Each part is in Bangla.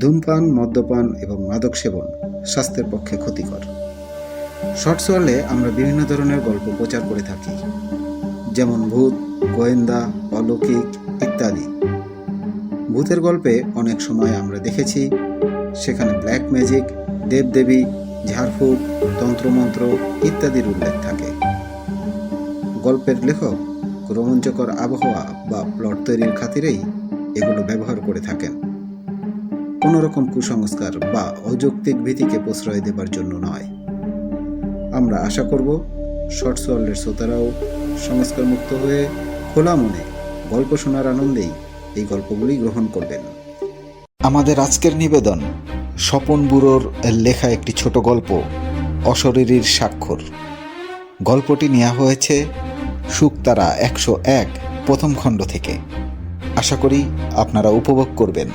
ধূমপান, মদ্যপান এবং মাদক সেবন স্বাস্থ্যের পক্ষে ক্ষতিকর। শর্টস ওয়ার্ল্ডে আমরা বিভিন্ন ধরনের গল্প প্রচার করে থাকি, যেমন ভূত, গোয়েন্দা, অলৌকিক ইত্যাদি। ভূতের গল্পে অনেক সময় আমরা দেখেছি, সেখানে ব্ল্যাক ম্যাজিক, দেবদেবী, ঝাড়ফুঁক, তন্ত্রমন্ত্র ইত্যাদির উল্লেখ থাকে। গল্পের লেখক রোমাঞ্চকর আবহাওয়া বা প্লট তৈরির খাতিরেই এগুলো ব্যবহার করে থাকেন। কোনো রকম কুসংস্কার বা অযৌক্তিক ভীতিকে প্রশ্রয় দেবার জন্য নয়। আমরা আশা করব শর্টস ওয়ার্ল্ডের শ্রোতারাও সংস্কার মুক্ত হয়ে খোলা মনে গল্প শোনার আনন্দেই এই গল্পগুলি গ্রহণ করবেন। আমাদের আজকের নিবেদন, স্বপন বুড়োর লেখা একটি ছোট গল্প, অশরীরীর স্বাক্ষর। গল্পটি নেওয়া হয়েছে শুকতারা একশো এক প্রথম খণ্ড থেকে। আশা করি আপনারা উপভোগ করবেন।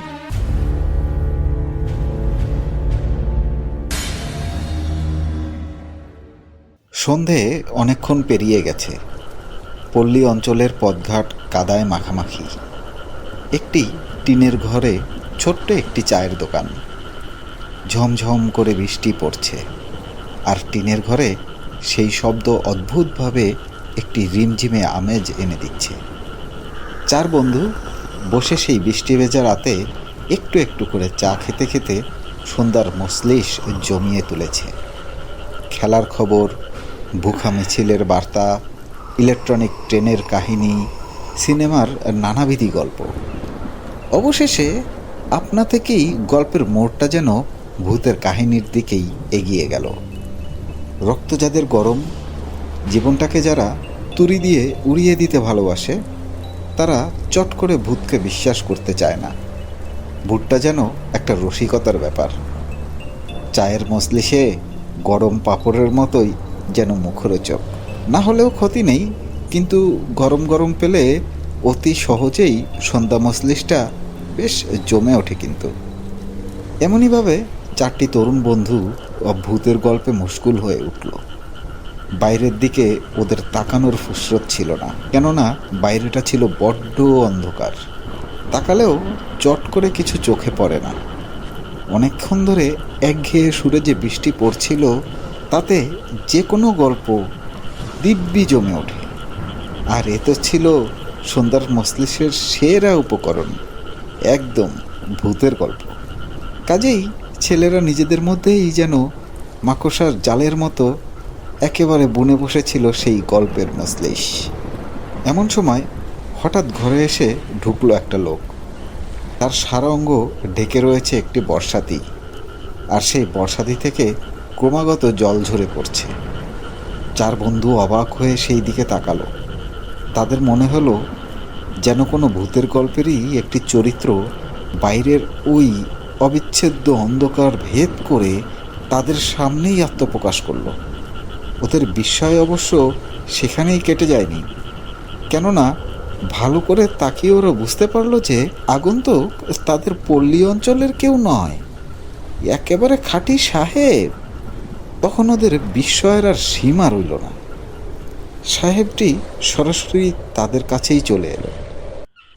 সন্ধে অনেকক্ষণ পেরিয়ে গেছে। পল্লী অঞ্চলের পথঘাট কাদায় মাখামাখি। একটি টিনের ঘরে ছোট্ট একটি চায়ের দোকান। ঝমঝম করে বৃষ্টি পড়ছে। আর টিনের ঘরে সেই শব্দ অদ্ভুতভাবে একটি রিমঝিমে আমেজ এনে দিচ্ছে। চার বন্ধু বসে সেই বৃষ্টি ভেজা রাতে একটু একটু করে চা খেতে খেতে সন্ধ্যার মসলিশ জমিয়ে তুলেছে। খেলার খবর বুখা মিছিলের বার্তা, ইলেকট্রনিক ট্রেনের কাহিনী, সিনেমার নানাবিধি গল্প। অবশেষে আপনা থেকেই গল্পের মোড়টা যেন ভূতের কাহিনীর দিকেই এগিয়ে গেল। রক্ত যাদের গরম, জীবনটাকে যারা তুড়ি দিয়ে উড়িয়ে দিতে ভালোবাসে, তারা চট করে ভূতকে বিশ্বাস করতে চায় না। ভূতটা যেন একটা রসিকতার ব্যাপার। চায়ের মজলিসে গরম পাঁপড়ের মতোই যেন মুখরোচক। না হলেও ক্ষতি নেই, কিন্তু গরম গরম পেলে অতি সহজেই সন্ধ্যা মজলিসটা বেশ জমে ওঠে কিন্তু। এমনইভাবে চারটি তরুণ বন্ধু ভূতের গল্পে মুশকুল হয়ে উঠল। বাইরের দিকে ওদের তাকানোর ফুসরত ছিল না, কেননা বাইরেটা ছিল বড্ড অন্ধকার। তাকালেও চট করে কিছু চোখে পড়ে না। অনেকক্ষণ ধরে একঘেয়ে সুরে যে বৃষ্টি পড়ছিল তাতে যে কোনো গল্প দিব্যি জমে ওঠে। আর এ তো ছিল সন্ধ্যার মস্তিষ্কের সেরা উপকরণ, একদম ভূতের গল্প। কাজেই ছেলেরা নিজেদের মধ্যেই যেন মাকড়সার জালের মতো একেবারে বুনে বসেছিল সেই গল্পের মজলিস এমন সময় হঠাৎ ঘরে এসে ঢুকলো একটা লোক। তার সারা অঙ্গ ঢেকে রয়েছে একটি বর্ষাতি আর সেই বর্ষাতি থেকে ক্রমাগত জল ঝরে পড়ছে। চার বন্ধু অবাক হয়ে সেই দিকে তাকালো। তাদের মনে হলো যেন কোনো ভূতের গল্পেরই একটি চরিত্র বাইরের ওই অবিচ্ছেদ্য অন্ধকার ভেদ করে তাদের সামনেই আত্মপ্রকাশ করল। ওদের বিস্ময় অবশ্য সেখানেই কেটে যায়নি। কেননা ভালো করে তাকিয়ে ওরা বুঝতে পারল যে আগন্তুক তাদের পল্লী অঞ্চলের কেউ নয়। একেবারে খাঁটি সাহেব। তখন ওদের বিস্ময়ের আর সীমা রইল না। সাহেবটি সরাসরি তাদের কাছেই চলে এলো।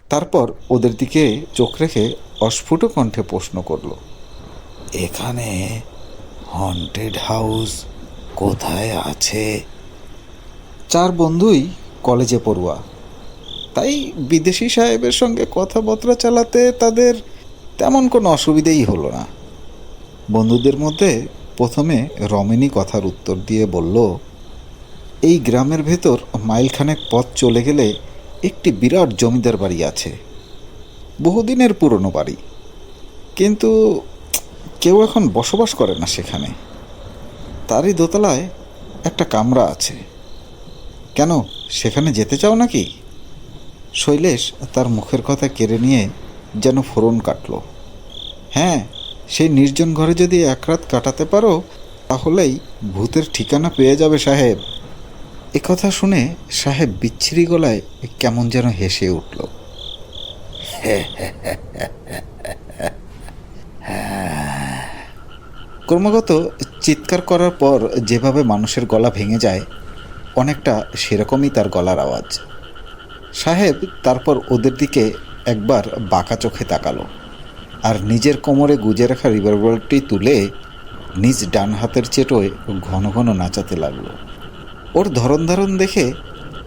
তারপর ওদের দিকে চোখ রেখে অস্ফুট কণ্ঠে প্রশ্ন করল, এখানে হন্টেড হাউস কোথায় আছে? চার বন্ধুই কলেজে পড়ুয়া। তাই বিদেশি সাহেবের সঙ্গে কথাবার্তা চালাতে তাদের তেমন কোনো অসুবিধেই হলো না। বন্ধুদের মধ্যে প্রথমে রমেনি কথার উত্তর দিয়ে বলল, এই গ্রামের ভেতর মাইলখানেক পথ চলে গেলে একটি বিরাট জমিদার বাড়ি আছে। বহুদিনের পুরনো বাড়ি। কিন্তু কেউ এখন বসবাস করে না সেখানে। তারই দোতলায় একটা কামরা আছে। কেন, সেখানে যেতে চাও নাকি? শৈলেশ তার মুখের কথা কেড়ে নিয়ে যেন ফোরন কাটল। হ্যাঁ সেই নির্জন ঘরে যদি এক রাত কাটাতে পারো, তাহলেই ভূতের ঠিকানা পেয়ে যাবে সাহেব। এ কথা শুনে সাহেব বিচ্ছিরি গলায় কেমন যেন হেসে উঠল। ক্রমাগত চিৎকার করার পর যেভাবে মানুষের গলা ভেঙে যায়, অনেকটা সেরকমই তার গলার আওয়াজ। সাহেব তারপর ওদের দিকে একবার বাঁকা চোখে তাকালো। আর নিজের কোমরে গুজে রাখা রিভলভারটি তুলে নিজ ডান হাতের চেটোয় ঘন ঘন নাচাতে লাগল। ওর ধরন ধারণ দেখে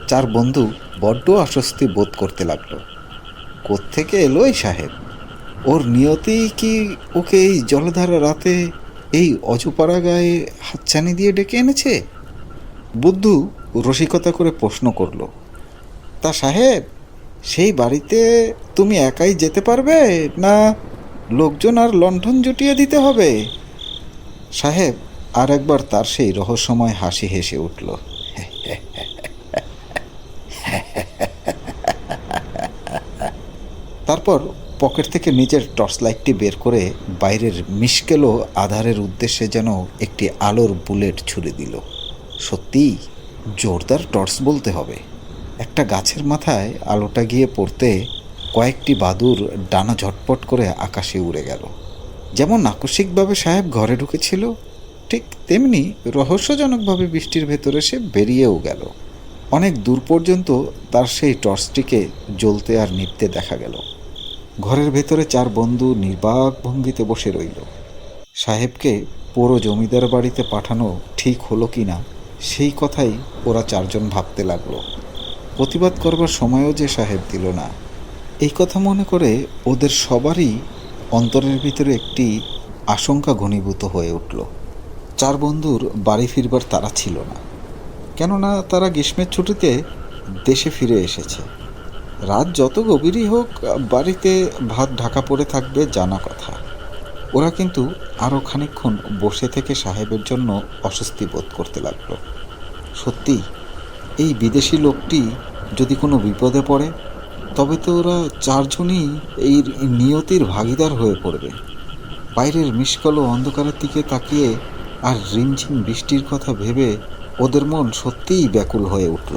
চার বন্ধু বড্ড আশ্বস্তি বোধ করতে লাগল। কোত্থেকে এলো এই সাহেব? ওর নিয়তেই কি ওকে এই জলধারা রাতে এই অজপাড়া গায়ে হাতছানি দিয়ে ডেকে এনেছে? বুদ্ধু রসিকতা করে প্রশ্ন করল, তা সাহেব, সেই বাড়িতে তুমি একাই যেতে পারবে না লোকজন আর লণ্ঠন জুটিয়ে দিতে হবে। সাহেব আর একবার তার সেই রহস্যময় হাসি হেসে উঠল। তারপর পকেট থেকে নিজের টর্চ লাইটটি বের করে বাইরের মিশকেলো আধারের উদ্দেশ্যে যেন একটি আলোর বুলেট ছুড়ে দিল। সত্যিই জোরদার টর্চ বলতে হবে। একটা গাছের মাথায় আলোটা গিয়ে পড়তে কয়েকটি বাদুর ডানা ঝটপট করে আকাশে উড়ে গেল। যেমন আকস্মিকভাবে সাহেব ঘরে ঢুকেছিল, ঠিক তেমনি রহস্যজনকভাবে বৃষ্টির ভেতরে সে বেরিয়েও গেল। অনেক দূর পর্যন্ত তার সেই টর্চটিকে জ্বলতে আর নিভতে দেখা গেল। ঘরের ভেতরে চার বন্ধু নির্বাক ভঙ্গিতে বসে রইল। সাহেবকে পুরো জমিদার বাড়িতে পাঠানো ঠিক হলো কি না, সেই কথাই ওরা চারজন ভাবতে লাগল। প্রতিবাদ করবার সময়ও যে সাহেব দিল না। এই কথা মনে করে ওদের সবারই অন্তরের ভিতরে একটি আশঙ্কা ঘনীভূত হয়ে উঠল। চার বন্ধুর বাড়ি ফিরবার তারা ছিল না। কেননা তারা গ্রীষ্মের ছুটিতে দেশে ফিরে এসেছে। রাত যত গভীরই হোক, বাড়িতে ভাত ঢাকা পড়ে থাকবে জানা কথা। ওরা কিন্তু আরও খানিকক্ষণ বসে থেকে সাহেবের জন্য অস্বস্তি বোধ করতে লাগল। সত্যি এই বিদেশি লোকটি যদি কোনো বিপদে পড়ে তবে তো ওরা চারজনই এই নিয়তির ভাগিদার হয়ে পড়বে। বাইরের মিষ্কল অন্ধকারের দিকে তাকিয়ে আর রিমঝিম বৃষ্টির কথা ভেবে ওদের মন সত্যিই ব্যাকুল হয়ে উঠল।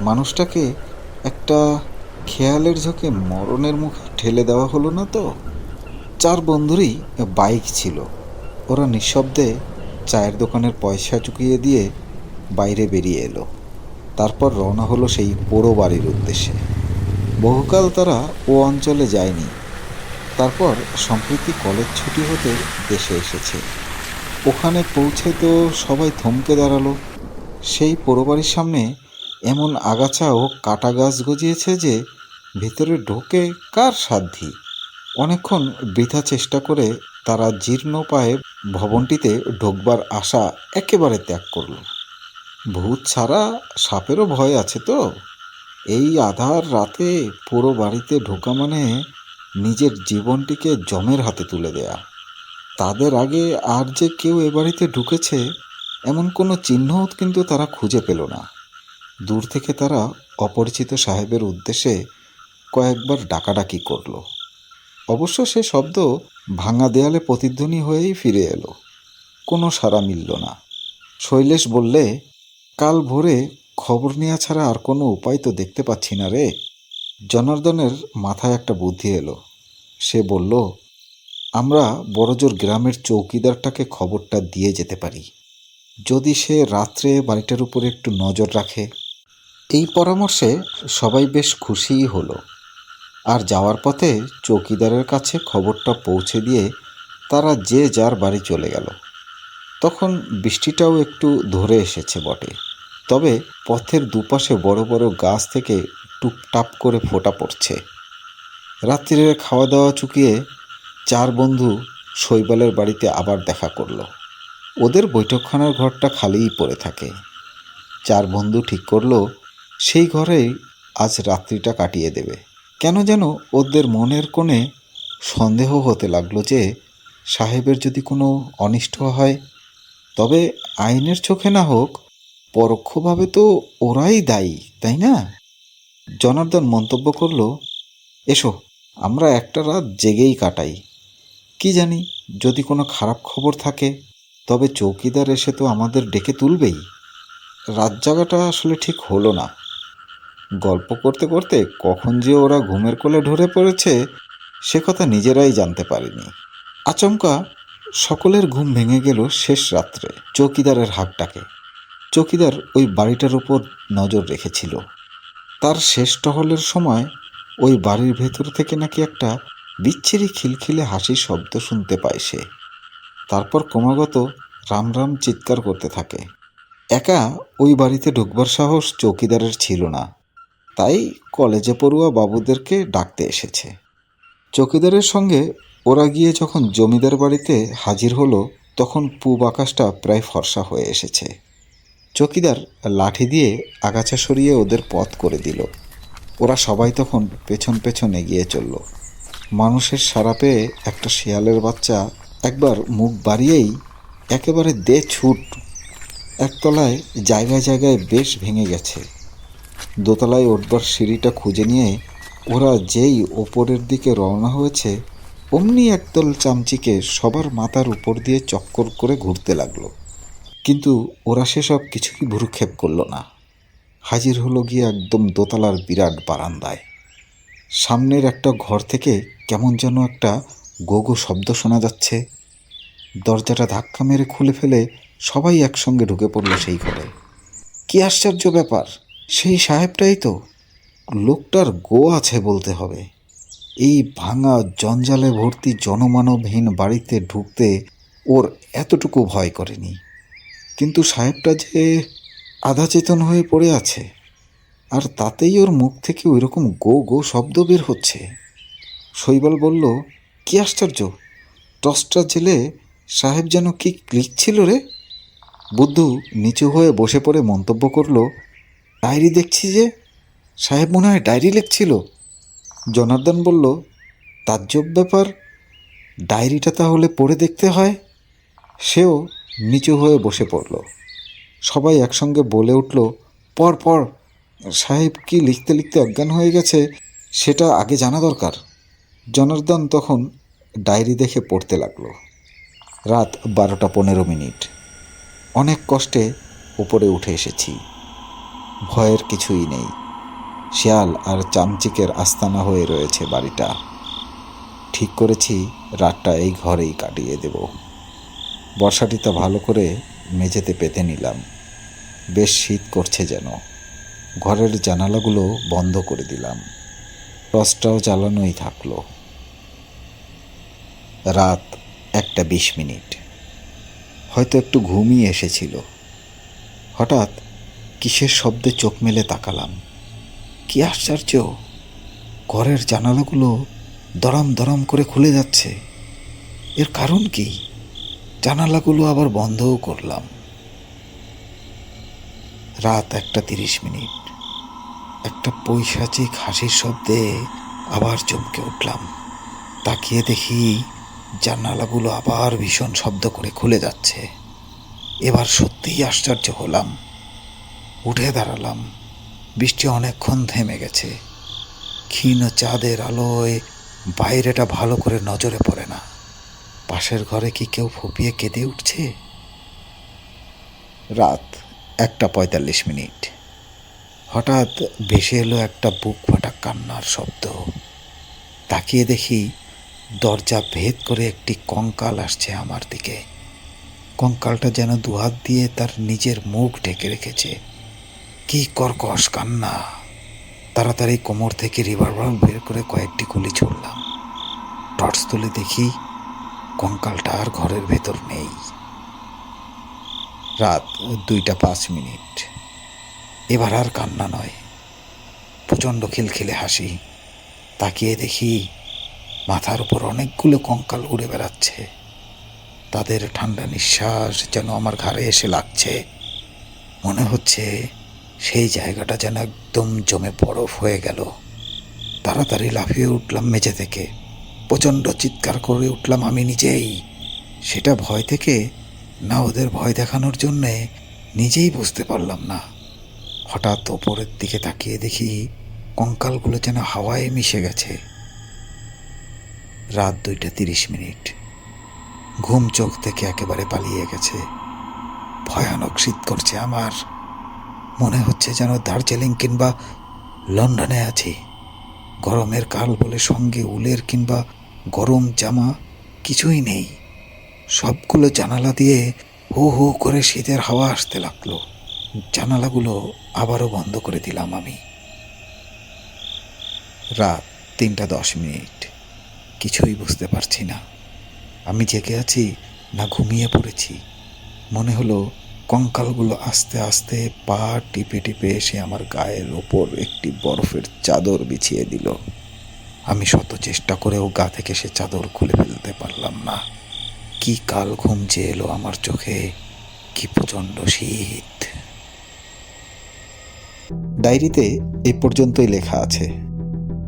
মানুষটাকে একটা খেয়ালের ঝোঁকে মরণের মুখে ঠেলে দেওয়া হলো না তো? চার বন্ধুরই বাইক ছিল। ওরা নিঃশব্দে চায়ের দোকানের পয়সা চুকিয়ে দিয়ে বাইরে বেরিয়ে এলো। তারপর রওনা হলো সেই পোড়ো বাড়ির উদ্দেশ্যে। বহুকাল তারা ও অঞ্চলে যায়নি। তারপর সম্প্রতি কলেজ ছুটি হতে দেশে এসেছে। ওখানে পৌঁছে তো সবাই থমকে দাঁড়াল। সেই পোড়ো বাড়ির সামনে এমন আগাছা ও কাটা গাছ গজিয়েছে যে ভেতরে ঢোকে কার সাধ্যি অনেকক্ষণ বৃথা চেষ্টা করে তারা জীর্ণ পায়ে ভবনটিতে ঢোকবার আশা একেবারে ত্যাগ করল। ভূত ছাড়া সাপেরও ভয় আছে তো? এই আধার রাতে পুরো বাড়িতে ঢোকা মানে নিজের জীবনটিকে জমের হাতে তুলে দেয়া। তাদের আগে আর যে কেউ এ বাড়িতে ঢুকেছে, এমন কোনো চিহ্নও কিন্তু তারা খুঁজে পেল না। দূর থেকে তারা অপরিচিত সাহেবের উদ্দেশ্যে কয়েকবার ডাকাডাকি করল। অবশ্য সে শব্দ ভাঙা দেয়ালে প্রতিধ্বনি হয়েই ফিরে এলো। কোনো সাড়া মিলল না। শৈলেশ বললে, কাল ভোরে খবর নেওয়া ছাড়া আর কোনো উপায় তো দেখতে পাচ্ছি না রে। জনার্দনের মাথায় একটা বুদ্ধি এলো। সে বলল, আমরা বড়জোর গ্রামের চৌকিদারটাকে খবরটা দিয়ে যেতে পারি। যদি সে রাত্রে বাড়িটার উপরে একটু নজর রাখে। এই পরামর্শে সবাই বেশ খুশিই হলো। আর যাওয়ার পথে চৌকিদারের কাছে খবরটা পৌঁছে দিয়ে তারা যে যার বাড়ি চলে গেল। তখন বৃষ্টিটাও একটু ধরে এসেছে বটে। তবে পথের দুপাশে বড় বড় গাছ থেকে টুপটাপ করে ফোটা পড়ছে। রাত্রিরে খাওয়া দাওয়া চুকিয়ে চার বন্ধু শৈবালের বাড়িতে আবার দেখা করল। ওদের বৈঠকখানার ঘরটা খালিই পড়ে থাকে। চার বন্ধু ঠিক করল, সেই ঘরেই আজ রাত্রিটা কাটিয়ে দেবে। কেন যেন ওদের মনের কোণে সন্দেহ হতে লাগল যে সাহেবের যদি কোনো অনিষ্ট হয়, তবে আইনের চোখে না হোক পরোক্ষভাবে তো ওরাই দায়ী, তাই না? জনার্দন মন্তব্য করল, এসো, আমরা একটা রাত জেগেই কাটাই। কি জানি, যদি কোনো খারাপ খবর থাকে, তবে চৌকিদার এসে তো আমাদের ডেকে তুলবেই। রাত জাগাটা আসলে ঠিক হলো না। গল্প করতে করতে কখন যে ওরা ঘুমের কোলে ঢরে পড়েছে, সে কথা নিজেরাই জানতে পারিনি। আচমকা সকলের ঘুম ভেঙে গেল শেষ রাত্রে চৌকিদারের হাকটাকে চৌকিদার ওই বাড়িটার উপর নজর রেখেছিল। তার শেষ টহলের সময় ওই বাড়ির ভেতর থেকে নাকি একটা বিচ্ছিরি খিলখিলে হাসির শব্দ শুনতে পায় সে। তারপর ক্রমাগত রাম রাম চিৎকার করতে থাকে। একা ওই বাড়িতে ঢুকবার সাহস চৌকিদারের ছিল না। তাই কলেজে পড়ুয়া বাবুদেরকে ডাকতে এসেছে। চৌকিদারের সঙ্গে ওরা গিয়ে যখন জমিদার বাড়িতে হাজির হলো, তখন পূব আকাশটা প্রায় ফর্সা হয়ে এসেছে। চৌকিদার লাঠি দিয়ে আগাছা সরিয়ে ওদের পথ করে দিল। ওরা সবাই তখন পেছন পেছন এগিয়ে চলল। মানুষের সারা পেয়ে একটা শিয়ালের বাচ্চা একবার মুখ বাড়িয়েই একেবারে দে ছুট। একতলায় জায়গায় জায়গায় বেশ ভেঙে গেছে। দোতলায় উঠবার সিঁড়িটা খুঁজে নিয়ে ওরা যেই ওপরের দিকে রওনা হয়েছে, অমনি একদল চামচিকে সবার মাথার উপর দিয়ে চক্কর করে ঘুরতে লাগল। কিন্তু ওরা সেসব কিছুই ভুরুক্ষেপ করল না। হাজির হলো গিয়ে একদম দোতলার বিরাট বারান্দায়। সামনের একটা ঘর থেকে কেমন যেন একটা গোগো শব্দ শোনা যাচ্ছে। দরজাটা ধাক্কা মেরে খুলে ফেলে সবাই একসঙ্গে ঢুকে পড়ল সেই ঘরে। কি আশ্চর্য ব্যাপার, সেই সাহেবটাই তো। লোকটার গো আছে বলতে হবে। এই ভাঙা জঞ্জালে ভর্তি জনমানবহীন বাড়িতে ঢুকতে ওর এতটুকু ভয় করেনি। কিন্তু সাহেবটা যে আধা চেতন হয়ে পড়ে আছে, আর তাতেই ওর মুখ থেকে ওই রকম গো গো শব্দ বের হচ্ছে। শৈবাল বলল, কি আশ্চর্য! টসটা জেলে সাহেব যেন কি লিখছিল রে? বুদ্ধু নিচু হয়ে বসে পড়ে মন্তব্য করল, ডায়েরি দেখছি যে সাহেব মনে হয় ডায়েরি লিখছিল। জনার্দন বলল, তাজ্জব ব্যাপার। ডায়েরিটা তাহলে পড়ে দেখতে হয়? সেও নিচু হয়ে বসে পড়ল। সবাই একসঙ্গে বলে উঠল, পর পর, সাহেব কি লিখতে লিখতে অজ্ঞান হয়ে গেছে? সেটা আগে জানা দরকার। জনার্দন তখন ডায়েরি দেখে পড়তে লাগল। রাত বারোটা পনেরো মিনিট। অনেক কষ্টে উপরে উঠে এসেছি। ভয়ের কিছুই নেই। শিয়াল আর চামচিকের আস্তানা হয়ে রয়েছে বাড়িটা। ঠিক করেছি, রাতটা এই ঘরেই কাটিয়ে দেব। বর্ষাটিতে ভালো করে মেঝেতে পেতে নিলাম। বেশ শীত করছে যেন। ঘরের জানালাগুলো বন্ধ করে দিলাম। টসটাও জ্বালানোই থাকল। রাত একটা বিশ মিনিট। হয়তো একটু ঘুমিয়ে এসেছিল। হঠাৎ কিসের শব্দে চোখ মেলে তাকালাম। কি আশ্চর্য! ঘরের জানালাগুলো দরাম দরাম করে খুলে যাচ্ছে। এর কারণ কি? জানালাগুলো আবার বন্ধও করলাম। রাত একটা তিরিশ মিনিট। একটা পৈশাচিক হাসির শব্দে আবার চমকে উঠলাম। তাকিয়ে দেখি জানালাগুলো আবার ভীষণ শব্দ করে খুলে যাচ্ছে। এবার সত্যিই আশ্চর্য হলাম। উঠে দাঁড়ালাম। বৃষ্টি অনেকক্ষণ থেমে গেছে। ক্ষীণ চাঁদের আলোয় বাইরেটা ভালো করে নজরে পড়ে না। পাশের ঘরে কি কেউ ফুপিয়ে কেঁদে উঠছে? রাত একটা পঁয়তাল্লিশ মিনিট। হঠাৎ ভেসে এলো একটা বুক ফাটা কান্নার শব্দ। তাকিয়ে দেখি দরজা ভেদ করে একটি কঙ্কাল আসছে আমার দিকে। কঙ্কালটা যেন দুহাত দিয়ে তার নিজের মুখ ঢেকে রেখেছে। কি কর্কশ কান্না! তাড়াতাড়ি কোমর থেকে রিভারভাল বের করে কয়েকটি গুলি ছুড়লাম। টর্চ তুলে দেখি কঙ্কালটা আর ঘরের ভেতর নেই। রাত দুইটা পাঁচ মিনিট। এবার আর কান্না নয়। প্রচণ্ড খিলখিলে হাসি। তাকিয়ে দেখি মাথার উপর অনেকগুলো কঙ্কাল উড়ে বেড়াচ্ছে। তাদের ঠান্ডা নিঃশ্বাস যেন আমার ঘাড়ে এসে লাগছে। মনে হচ্ছে সেই জায়গাটা যেন একদম জমে বরফ হয়ে গেল। তাড়াতাড়ি লাফিয়ে উঠলাম মেঝে থেকে। প্রচণ্ড চিৎকার করে উঠলাম আমি নিজেই। সেটা ভয় থেকে না ওদের ভয় দেখানোর জন্যে নিজেই বুঝতে পারলাম না। হঠাৎ ওপরের দিকে তাকিয়ে দেখি কঙ্কালগুলো যেন হাওয়ায় মিশে গেছে। রাত দুইটা তিরিশ মিনিট। ঘুম চোখ থেকে একেবারে পালিয়ে গেছে। ভয়ানক শীত করছে আমার। মনে হচ্ছে যেন দার্জিলিং কিংবা লন্ডনে আছি। গরমের কাল বলে সঙ্গে উলের কিংবা গরম জামা কিছুই নেই। সবগুলো জানালা দিয়ে হু হু করে শীতের হাওয়া আসতে লাগল। জানালাগুলো আবারও বন্ধ করে দিলাম আমি। রাত তিনটা দশ মিনিট। কিছুই বুঝতে পারছি না। আমি জেগে আছি না ঘুমিয়ে পড়েছি। মনে হলো কঙ্কালগুলো আস্তে আস্তে পা টিপে টিপে এসে আমার গায়ের ওপর একটি বরফের চাদর বিছিয়ে দিল। আমি শত চেষ্টা করেও গা থেকে সে চাদর খুলে ফেলতে পারলাম না। কি কাল ঘুম যে এলো আমার চোখে, কি প্রচণ্ড শীত। ডায়েরিতে এ পর্যন্তই লেখা আছে।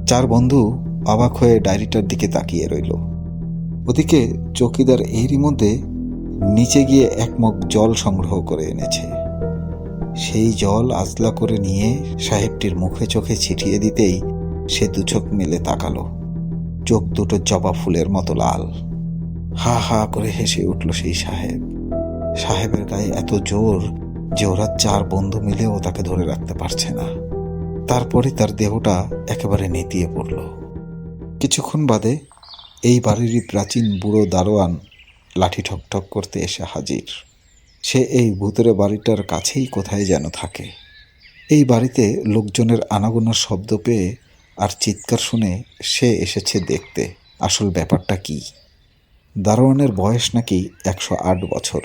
চার বন্ধু অবাক হয়ে ডায়েরিটার দিকে তাকিয়ে রইল। ওদিকে চৌকিদার এরই মধ্যে নিচে গিয়ে এক মগ জল সংগ্রহ করে এনেছে। সেই জল আজলা করে নিয়ে সাহেবটির মুখে চোখে ছিটিয়ে দিতেই সে দুচোখ মেলে তাকালো। চোখ দুটো জবা ফুলের মতো লাল। হা হা করে হেসে উঠল সেই সাহেব। সাহেবের গায়ে এত জোর যে ওরা চার বন্ধু মিলেও তাকে ধরে রাখতে পারছে না। তারপরে তার দেহটা একেবারে নেতিয়ে পড়ল। কিছুক্ষণ বাদে এই বাড়িরই প্রাচীন বুড়ো দারোয়ান লাঠি ঠকঠক করতে এসে হাজির। সে এই ভূতের বাড়িটার কাছেই কোথায় যেন থাকে। এই বাড়িতে লোকজনের আনাগোনার শব্দ পেয়ে আর চিৎকার শুনে সে এসেছে দেখতে। আসল ব্যাপারটা কি? দারোয়ানের বয়স নাকি একশো আট বছর।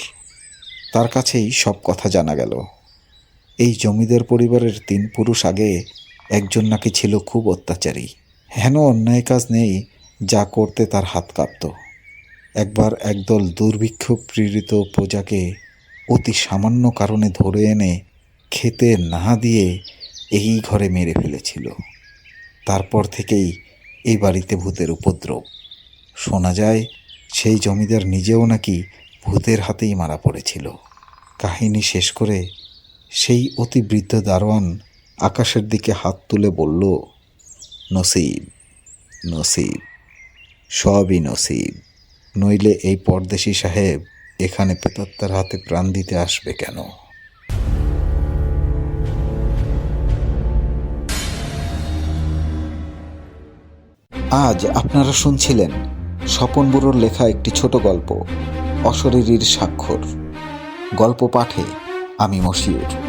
তার কাছেই সব কথা জানা গেল। এই জমিদার পরিবারের তিন পুরুষ আগে একজন নাকি ছিল খুব অত্যাচারী। হেন অন্যায় কাজ নেই, যা করতে তার হাত কাঁপত। একবার একদল দুর্ভিক্ষ প্রেরিত প্রজাকে অতি সামান্য কারণে ধরে এনে খেতে না দিয়ে এই ঘরে মেরে ফেলেছিল। তারপর থেকেই এই বাড়িতে ভূতের উপদ্রব। শোনা যায়, সেই জমিদার নিজেও নাকি ভূতের হাতেই মারা পড়েছিল। কাহিনী শেষ করে সেই অতি বৃদ্ধ দারোয়ান আকাশের দিকে হাত তুলে বলল, নসিব নসিব, সবই নসিব। নইলে এই পরদেশি সাহেব এখানে প্রেতাত্মার হাতে প্রাণ দিতে আসবে কেন? আজ আপনারা শুনছিলেন স্বপন বুড়োর লেখা একটি ছোট গল্প, অশরীরীর স্বাক্ষর। গল্প পাঠে আমি মশিউর।